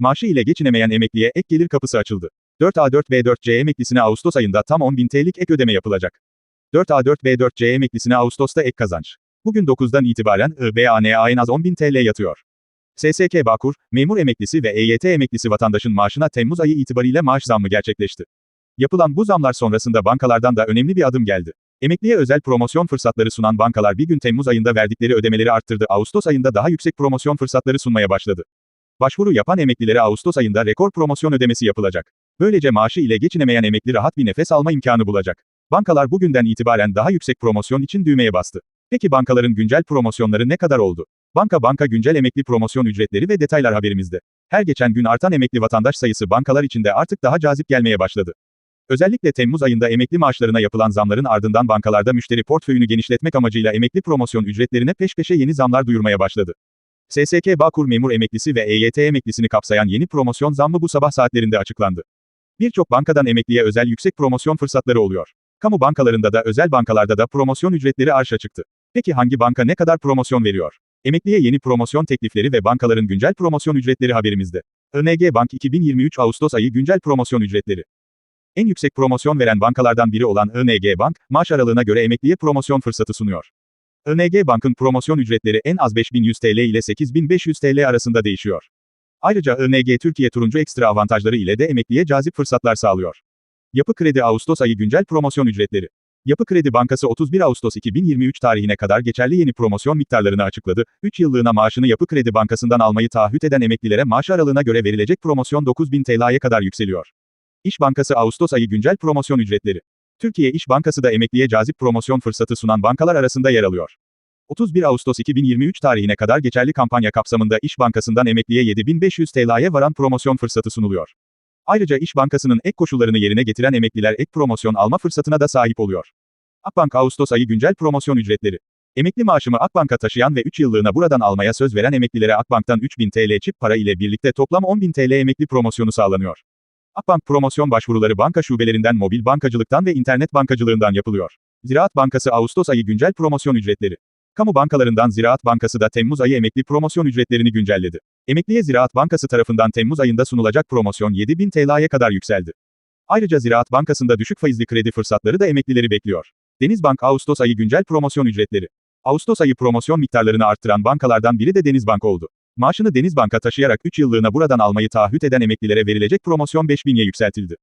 Maaşı ile geçinemeyen emekliye ek gelir kapısı açıldı. 4A4B4C emeklisine Ağustos ayında tam 10.000 TL'lik ek ödeme yapılacak. 4A4B4C emeklisine Ağustos'ta ek kazanç. Bugün 9'dan itibaren IBAN'a en az 10.000 TL yatıyor. SSK Bağkur, memur emeklisi ve EYT emeklisi vatandaşın maaşına Temmuz ayı itibariyle maaş zammı gerçekleşti. Yapılan bu zamlar sonrasında bankalardan da önemli bir adım geldi. Emekliye özel promosyon fırsatları sunan bankalar bir gün Temmuz ayında verdikleri ödemeleri arttırdı. Ağustos ayında daha yüksek promosyon fırsatları sunmaya başladı. Başvuru yapan emeklilere Ağustos ayında rekor promosyon ödemesi yapılacak. Böylece maaşı ile geçinemeyen emekli rahat bir nefes alma imkanı bulacak. Bankalar bugünden itibaren daha yüksek promosyon için düğmeye bastı. Peki bankaların güncel promosyonları ne kadar oldu? Banka banka güncel emekli promosyon ücretleri ve detaylar haberimizde. Her geçen gün artan emekli vatandaş sayısı bankalar içinde artık daha cazip gelmeye başladı. Özellikle Temmuz ayında emekli maaşlarına yapılan zamların ardından bankalarda müşteri portföyünü genişletmek amacıyla emekli promosyon ücretlerine peş peşe yeni zamlar duyurmaya başladı. SSK Bağkur memur emeklisi ve EYT emeklisini kapsayan yeni promosyon zammı bu sabah saatlerinde açıklandı. Birçok bankadan emekliye özel yüksek promosyon fırsatları oluyor. Kamu bankalarında da özel bankalarda da promosyon ücretleri arşa çıktı. Peki hangi banka ne kadar promosyon veriyor? Emekliye yeni promosyon teklifleri ve bankaların güncel promosyon ücretleri haberimizde. ING Bank 2023 Ağustos ayı güncel promosyon ücretleri. En yüksek promosyon veren bankalardan biri olan ING Bank, maaş aralığına göre emekliye promosyon fırsatı sunuyor. ING Bank'ın promosyon ücretleri en az 5100 TL ile 8500 TL arasında değişiyor. Ayrıca ING Türkiye Turuncu ekstra avantajları ile de emekliye cazip fırsatlar sağlıyor. Yapı Kredi Ağustos ayı güncel promosyon ücretleri. Yapı Kredi Bankası 31 Ağustos 2023 tarihine kadar geçerli yeni promosyon miktarlarını açıkladı. 3 yıllığına maaşını Yapı Kredi Bankası'ndan almayı taahhüt eden emeklilere maaş aralığına göre verilecek promosyon 9000 TL'ye kadar yükseliyor. İş Bankası Ağustos ayı güncel promosyon ücretleri. Türkiye İş Bankası da emekliye cazip promosyon fırsatı sunan bankalar arasında yer alıyor. 31 Ağustos 2023 tarihine kadar geçerli kampanya kapsamında İş Bankası'ndan emekliye 7500 TL'ye varan promosyon fırsatı sunuluyor. Ayrıca İş Bankası'nın ek koşullarını yerine getiren emekliler ek promosyon alma fırsatına da sahip oluyor. Akbank Ağustos ayı güncel promosyon ücretleri. Emekli maaşımı Akbank'a taşıyan ve 3 yıllığına buradan almaya söz veren emeklilere Akbank'tan 3000 TL çip para ile birlikte toplam 10.000 TL emekli promosyonu sağlanıyor. Akbank promosyon başvuruları banka şubelerinden mobil bankacılıktan ve internet bankacılığından yapılıyor. Ziraat Bankası Ağustos ayı güncel promosyon ücretleri. Kamu bankalarından Ziraat Bankası da Temmuz ayı emekli promosyon ücretlerini güncelledi. Emekliye Ziraat Bankası tarafından Temmuz ayında sunulacak promosyon 7000 TL'ye kadar yükseldi. Ayrıca Ziraat Bankası'nda düşük faizli kredi fırsatları da emeklileri bekliyor. Denizbank Ağustos ayı güncel promosyon ücretleri. Ağustos ayı promosyon miktarlarını arttıran bankalardan biri de Denizbank oldu. Maaşını Denizbank'a taşıyarak 3 yıllığına buradan almayı taahhüt eden emeklilere verilecek promosyon 5000'ye yükseltildi.